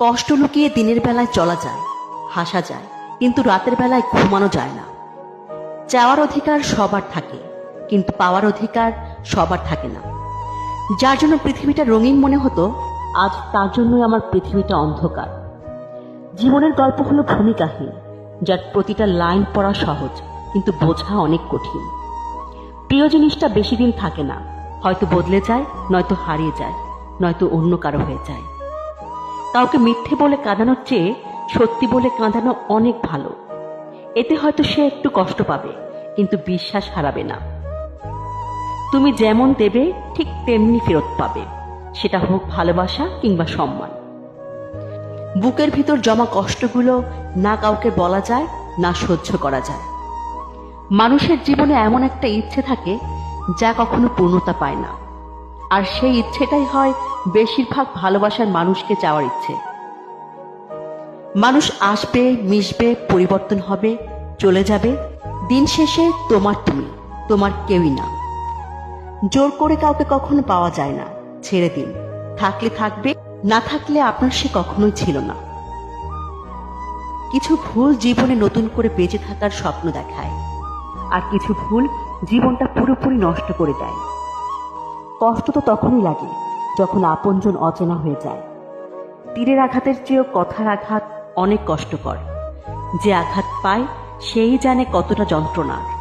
কষ্ট লুকিয়ে দিনের বেলায় চলা যায়, হাসা যায়, কিন্তু রাতের বেলায় ঘুমানো যায় না। চাওয়ার অধিকার সবার থাকে, কিন্তু পাওয়ার অধিকার সবার থাকে না। যার জন্য পৃথিবীটা রঙিন মনে হতো, আজ তার জন্যই আমার পৃথিবীটা অন্ধকার। জীবনের গল্প হলো ভূমিকাহীন যার প্রতিটা লাইন পড়া সহজ, কিন্তু বোঝা অনেক কঠিন। প্রিয় জিনিসটা বেশি দিন থাকে না, হয়তো বদলে যায়, নয়তো হারিয়ে যায়, নয়তো অন্য কারও হয়ে যায়। কাউকে মিথ্যে বলে কাঁদানোর চেয়ে সত্যি বলে কাঁদানো অনেক ভালো। এতে হয়তো সে একটু কষ্ট পাবে, কিন্তু বিশ্বাস হারাবে না। তুমি যেমন দেবে, ঠিক তেমনি ফেরত পাবে। সেটা হোক ভালোবাসা কিংবা সম্মান। বুকের ভিতর জমা কষ্টগুলো না কাউকে বলা যায়, না সহ্য করা যায়। মানুষের জীবনে এমন একটা ইচ্ছে থাকে যা কখনো পূর্ণতা পায় না। আর সেই ইচ্ছেটাই হয় বেশিরভাগ ভালোবাসার মানুষকে চাওয়ার ইচ্ছে। মানুষ আসবে, মিশবে, পরিবর্তন হবে, চলে যাবে। দিন শেষে তোমার তুমি, তোমার কেউই না। জোর করে কাউকে কখনো পাওয়া যায় না, ছেড়ে দিন। থাকলে থাকবে, না থাকলে আপনার সে কখনোই ছিল না। কিছু ভুল জীবনে নতুন করে বেঁচে থাকার স্বপ্ন দেখায়। আর কিছু ভুল জীবনটা পুরোপুরি নষ্ট করে দেয়। কষ্ট তো তখনই লাগে, যখন আপনজন অচেনা হয়ে যায়। তীরের আঘাতের চেয়েও কথার আঘাত অনেক কষ্টকর। যে আঘাত পায়, সেই জানে কতটা যন্ত্রণা